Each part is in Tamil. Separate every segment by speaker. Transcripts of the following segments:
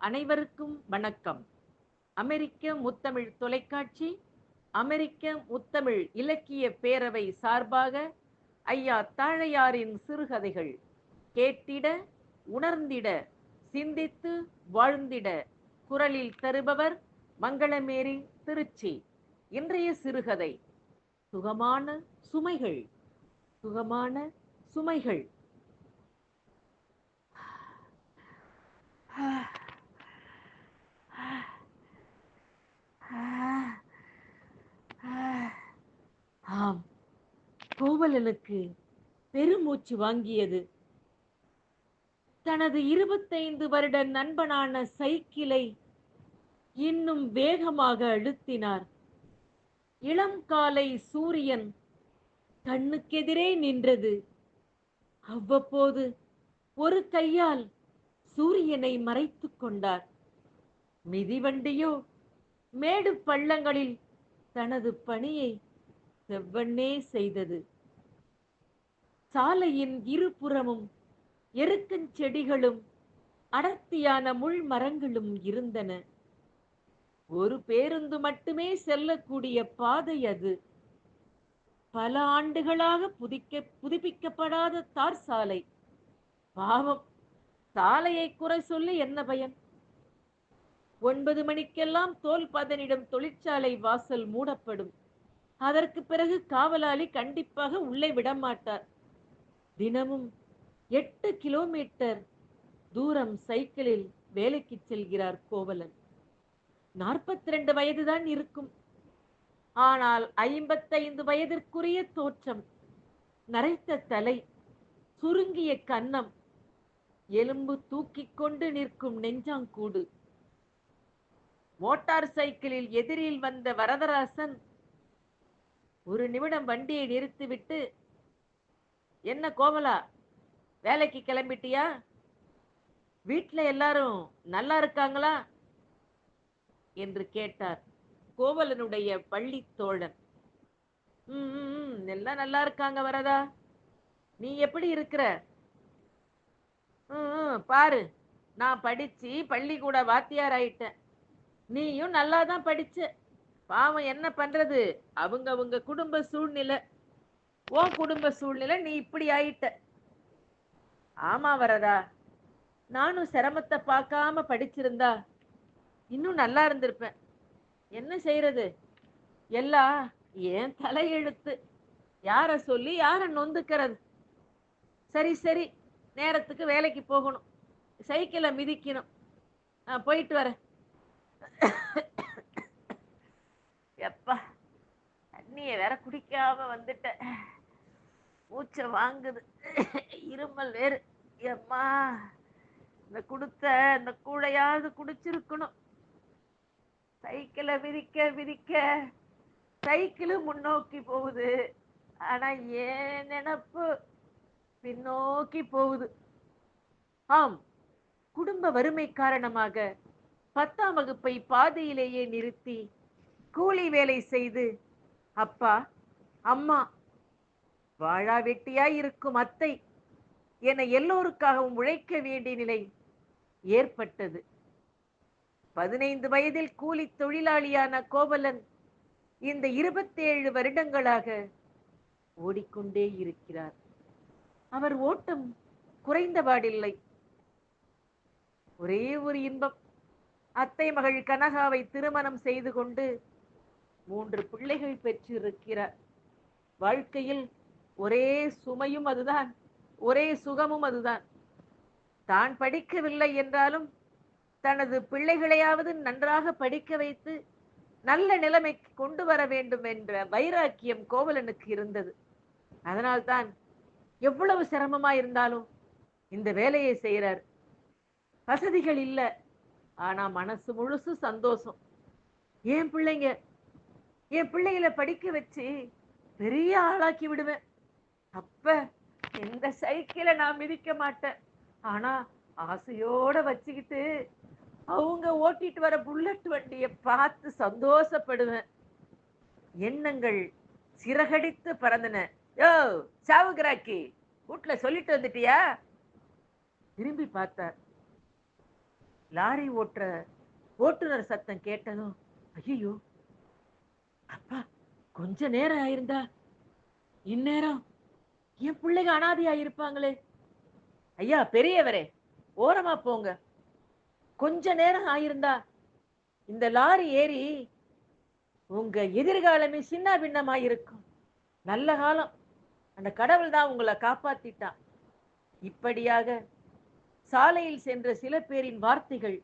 Speaker 1: அனைவருக்கும் வணக்கம். அமெரிக்க முத்தமிழ் தொலைக்காட்சி அமெரிக்க முத்தமிழ் இலக்கிய பேரவை சார்பாக ஐயா தாழையாரின் சிறுகதைகள் கேட்டிட உணர்ந்திட சிந்தித்து வாழ்ந்திட குரலில் தருபவர் மங்களமேரி திருச்சி. இன்றைய சிறுகதை சுகமான சுமைகள் சுகமான சுமைகள். ஆம். கோவலனுக்கு பெருமூச்சு வாங்கியது. தனது இருபத்தைந்து வருட நண்பனான சைக்கிளை இன்னும் வேகமாக அழுத்தினார். இளம் காலை சூரியன் கண்ணுக்கெதிரே நின்றது. அவ்வப்போது ஒரு கையால் சூரியனை மறைத்து கொண்டார். மிதிவண்டியோ மேடு பள்ளங்களில் தனது பணியை செவ்வண்ணே செய்தது. சாலையின் இருபுறமும் எருக்கஞ்செடிகளும் அடர்த்தியான முள் மரங்களும் இருந்தன. ஒரு பேருந்து மட்டுமே செல்லக்கூடிய பாதை அது. பல ஆண்டுகளாக புதிக்க புதுப்பிக்கப்படாத தார் சாலை. பாவம் சாலையை குறை சொல்லி என்ன பயன்? ஒன்பது மணிக்கெல்லாம் தோல் பதனிடம் தொழிற்சாலை வாசல் மூடப்படும். அதற்கு பிறகு காவலாளி கண்டிப்பாக உள்ளே விடமாட்டார். தினமும் எட்டு கிலோமீட்டர் தூரம் சைக்கிளில் வேலைக்கு செல்கிறார் கோவலன். நாற்பத்தி ரெண்டு வயதுதான் இருக்கும். ஆனால் ஐம்பத்தைந்து வயதிற்குரிய தோற்றம் நரைத்த தலை சுருங்கிய கன்னம் எலும்பு தூக்கிக் கொண்டு நிற்கும் நெஞ்சாங்கூடு. மோட்டார் சைக்கிளில் எதிரில் வந்த வரதராசன் ஒரு நிமிடம் வண்டியை நிறுத்திவிட்டு என்ன கோமலா வேலைக்கு கிளம்பிட்டியா? வீட்டில் எல்லாரும் நல்லா இருக்காங்களா? என்று கேட்டார் கோவலனுடைய பள்ளி தோழன். ம் எல்லாம் நல்லா இருக்காங்க வரதா. நீ எப்படி இருக்கிற? ம், ம், பாரு நான் படிச்சு பள்ளிக்கூட வாத்தியார் ஆயிட்டேன். நீயும் நல்லா தான் படிச்ச. பாவம் என்ன பண்றது? அவங்க அவங்க குடும்ப சூழ்நிலை. உன் குடும்ப சூழ்நிலை நீ இப்படி ஆயிட்ட. ஆமா வரதா நானும் சிரமத்தை பார்க்காம படிச்சிருந்தா இன்னும் நல்லா இருந்திருப்பேன். என்ன செய்யறது எல்லாம் ஏன் தலையெழுத்து. யார சொல்லி யார நொந்துக்கிறது? சரி சரி நேரத்துக்கு வேலைக்கு போகணும். சைக்கிளை மிதிக்கணும். நான் போயிட்டு வரேன். எப்பா தண்ணிய வேற குடிக்காம வந்துட்டேன் மூச்சை வாங்குது. இருமல் வேறு. எம்மா இந்த குடுத்த இந்த கூடையாவது குடிச்சிருக்கணும். சைக்கிளை விரிக்க விரிக்க சைக்கிளும் முன்னோக்கி போகுது. ஆனா ஏன் நினப்பு? பின்னோக்கி போகுது. ஆம் குடும்ப வறுமை காரணமாக பத்தாம் வகுப்பை பாதையிலேயே நிறுத்தி கூலி வேலை செய்து அப்பா அம்மா வாழா வெட்டியாய் இருக்கும் அத்தை. என எல்லோருக்காகவும் உழைக்க வேண்டிய நிலை ஏற்பட்டது. பதினைந்து வயதில் கூலி தொழிலாளியான கோவலன் இந்த இருபத்தேழு வருடங்களாக ஓடிக்கொண்டே இருக்கிறார். அவர் ஓட்டம் குறைந்தபாடில்லை ஒரே ஒரு இன்பம். அத்தை மகள் கனகாவை திருமணம் செய்து கொண்டு மூன்று பிள்ளைகள் பெற்றிருக்கிறார் வாழ்க்கையில் ஒரே சுமையும் அதுதான். ஒரே சுகமும் அதுதான். தான் படிக்கவில்லை என்றாலும் தனது பிள்ளைகளையாவது நன்றாக படிக்க வைத்து நல்ல நிலைமைக்கு கொண்டு வர வேண்டும் என்ற வைராக்கியம் கோவலனுக்கு இருந்தது. அதனால்தான் எவ்வளவு சிரமமா இருந்தாலும் இந்த வேலையை செய்யறார் வசதிகள் இல்லை. ஆனா மனசு முழுசு சந்தோஷம். என் பிள்ளைங்க? என் பிள்ளைகளை படிக்க வச்சு பெரிய ஆளாக்கி விடுவேன். அப்ப இந்த சைக்கிளை நான் மிதிக்க மாட்டேன். ஆனா ஆசையோட வச்சுக்கிட்டு அவங்க ஓட்டிட்டு வர புல்லட் வண்டியை பார்த்து சந்தோஷப்படுவேன். எண்ணங்கள் சிறகடித்து பறந்தன. யோ சாவுகிராக்கி வீட்டுல சொல்லிட்டு வந்துட்டியா? திரும்பி பார்த்தார். லாரி ஓட்டுற ஓட்டுநர் சத்தம் கேட்டதும் ஐயோ அப்பா கொஞ்ச நேரம் ஆயிருந்தா இந்நேரம் என் பிள்ளைங்க அனாதையா இருப்பாங்களே ஐயா பெரியவரே ஓரமா போங்க. கொஞ்ச நேரம் ஆயிருந்தா இந்த லாரி ஏறி உங்க எதிர்காலமே சின்ன பின்னமா இருக்கும் நல்ல காலம். அந்த கடவுள் தான் உங்களை காப்பாத்திட்டான். இப்படியாக சாலையில் சென்ற சில பேரின் வார்த்தைகள்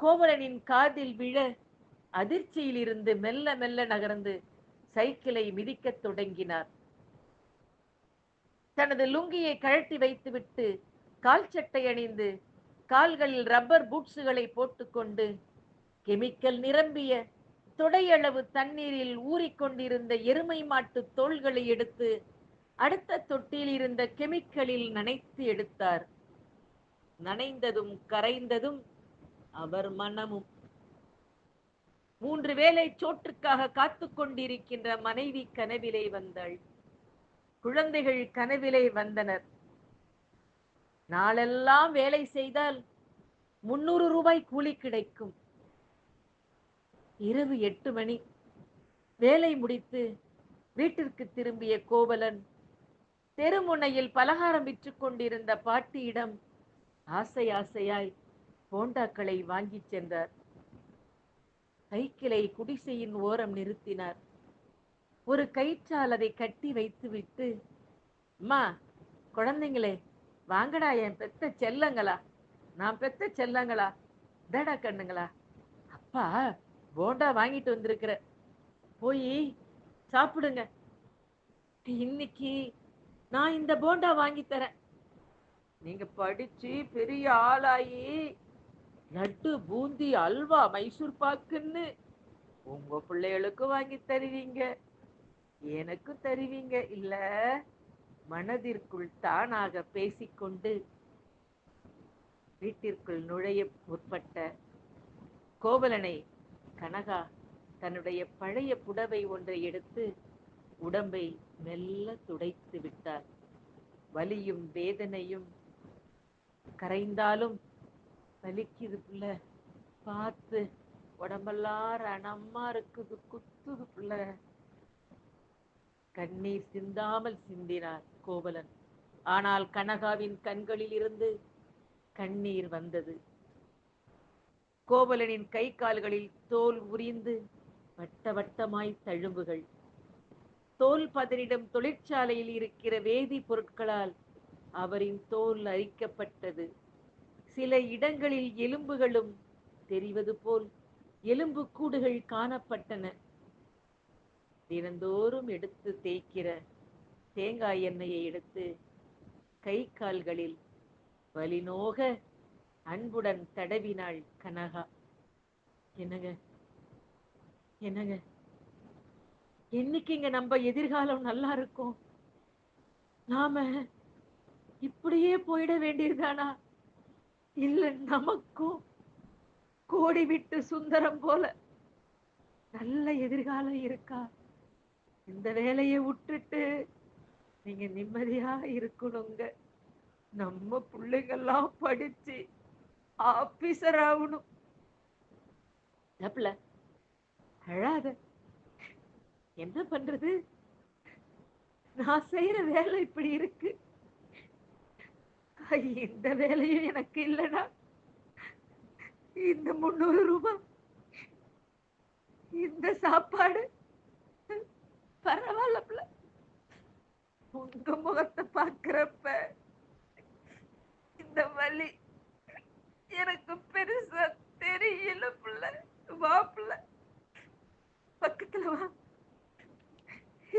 Speaker 1: கோவலனின் காதில் விழ அதிர்ச்சியில் இருந்து மெல்ல மெல்ல நகர்ந்து சைக்கிளை மிதிக்கத் தொடங்கினார். தனது லுங்கியை கழட்டி வைத்துவிட்டு கால் சட்டை அணிந்து கால்களில் ரப்பர் பூட்ஸுகளை போட்டுக்கொண்டு கெமிக்கல் நிரம்பிய தொடையளவு தண்ணீரில் ஊறிக்கொண்டிருந்த எருமை மாட்டு தோள்களை எடுத்து அடுத்த தொட்டியில் இருந்த கெமிக்கலில் நனைத்து எடுத்தார். நனைந்ததும் கரைந்ததும் அவர் மனமும். மூன்று வேளை சோற்றுக்காக காத்து கொண்டிருக்கின்ற மனைவி கனவிலே வந்தாள். குழந்தைகள் கனவிலே வந்தனர். நாளெல்லாம் வேலை செய்தால் முன்னூறு ரூபாய் கூலி கிடைக்கும். இரவு எட்டு மணி. வேலை முடித்து வீட்டிற்கு திரும்பிய கோவலன் தெருமுனையில் பலகாரம் விற்று கொண்டிருந்த பாட்டியிடம் ஆசை ஆசையாய் போண்டாக்களை வாங்கிச் சென்றார். கைக்கிளை குடிசையின் ஓரம் நிறுத்தினார். ஒரு கயிற்றால் அதை கட்டி வைத்துவிட்டு அம்மா குழந்தைங்களே வாங்கடா என் பெத்த செல்லங்களா? நான் பெத்த செல்லங்களா? தடா கண்ணுங்களா? அப்பா போண்டா வாங்கிட்டு வந்திருக்கிற. போய் சாப்பிடுங்க. இன்னைக்கு நான் இந்த போண்டா வாங்கி தரேன். நீங்க படிச்சு பெரிய ஆளாயி லட்டு பூந்தி அல்வா மைசூர் பாக்குன்னு உங்க பிள்ளைகளுக்கும் வாங்கி தருவீங்க. எனக்கும் தருவீங்க. இல்ல மனதிற்குள் தானாக பேசிக்கொண்டு வீட்டிற்குள் நுழைய முற்பட்ட கோவலனை கனகா தன்னுடைய பழைய புடவை ஒன்றை எடுத்து உடம்பை மெல்ல துடைத்து விட்டார் வலியும் வேதனையும் கரைந்தாலும் வலிக்குது புள்ள பார்த்து உடம்பெல்லாம் ரணமா இருக்குது குத்துது புள்ள. கண்ணீர் சிந்தாமல் சிந்தினார் கோவலன். ஆனால் கனகாவின் கண்களில் இருந்து கண்ணீர் வந்தது. கோவலனின் கை கால்களில் தோல் உரிந்து வட்ட வட்டமாய் தழும்புகள். தோல் பதனிடும் தொழிற்சாலையில் இருக்கிற வேதி பொருட்களால் அவரின் தோல் அரிக்கப்பட்டது. சில இடங்களில் எலும்புகளும் தெரிவது போல் எலும்பு கூடுகள் காணப்பட்டன. தினந்தோறும் எடுத்து தேய்க்கிற தேங்காய் எண்ணெயை எடுத்து கை கால்களில் வலிநோக அன்புடன் தடவினாள் கனகா. என்னங்க? என்னங்க? என்னைக்குங்க நம்ம எதிர்காலம் நல்லா இருக்கும்? நாம இப்படியே போயிட வேண்டியதுதானா? இல்ல நமக்கும் கோடி விட்டு சுந்தரம் போல நல்ல எதிர்காலம் இருக்கா? இந்த வேலையை விட்டுட்டு நீங்க நிம்மதியா இருக்கணுங்க. நம்ம பிள்ளைங்கெல்லாம் படிச்சு ஆபீசர் ஆகணும். அழாத. என்ன பண்றது? நான் செய்யற வேலை இப்படி இருக்கு. இந்த வேலையும் எனக்கு இல்லைனா இந்த முந்நூறு ரூபாய் இந்த சாப்பாடு பரவாயில்ல உங்க முகத்தை பாக்குறப்ப இந்த வலி எனக்கு பெருசா தெரியல பிள்ளை. வா பிள்ளை. பக்கத்துல வா.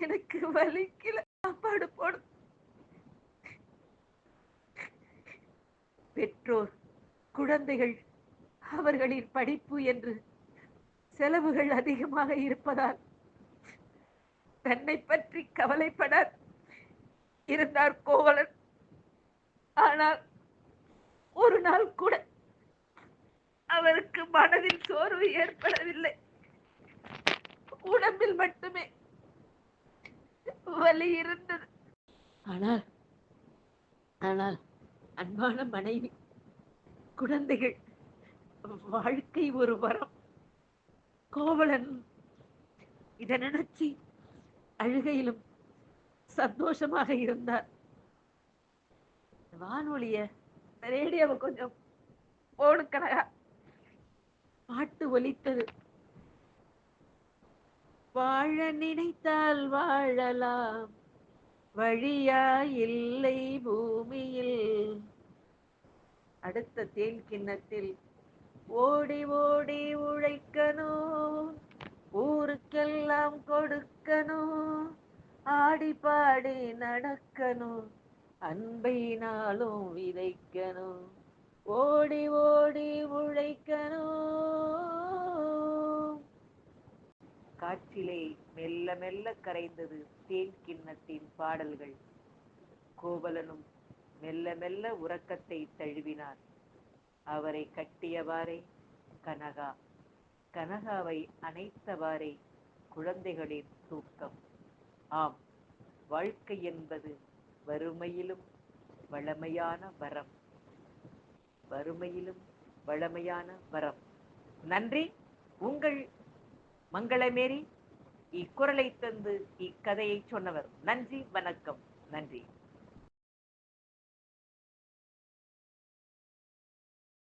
Speaker 1: எனக்கு வலிக்கல. சாப்பாடு போடு. பெற்றோர் குழந்தைகள் அவர்களின் படிப்பு என்று செலவுகள் அதிகமாக இருப்பதால் தன்னை பற்றி கவலைப்பட இருந்தார் கோவலன். ஆனால் ஒரு நாள் கூட அவருக்கு மனதில் சோர்வு ஏற்படவில்லை. உடம்பில் மட்டுமே வலி இருந்தது. ஆனால் ஆனால் அன்பான மனைவி குழந்தைகள் வாழ்க்கை ஒரு வரம். கோவலன் இதை நினைச்சு அழுகையிலும் சந்தோஷமாக இருந்தார். வானொலிய ரேடியோவை கொஞ்சம் போடுக்கணகா பாட்டு ஒலித்தது. வாழ நினைத்தால் வாழலாம். வழியா இல்லை பூமியில். அடுத்த தேல் கிண்ணத்தில் ஓடி ஓடி உழைக்கணும். ஊருக்கெல்லாம் கொடுக்கணும். ஆடி பாடி நடக்கணும். அன்பை விதைக்கணும். ஓடி ஓடி உழைக்கணும். காற்றிலே மெல்ல மெல்ல கரைந்தது தேன் கிண்ணத்தின் பாடல்கள். கோவலனும் மெல்ல மெல்ல உறக்கத்தை தழுவினார். அவரை கட்டியவாறே கனகா. கனகாவை அணைத்தவாறே குழந்தைகளின் தூக்கம். ஆம் வாழ்க்கை என்பது வறுமையிலும் வளமையான வரம். வறுமையிலும் வளமையான வரம். நன்றி உங்கள் மங்களமேரி இக்குரலை தந்து இக்கதையை சொன்னவர். நன்றி வணக்கம். நன்றி.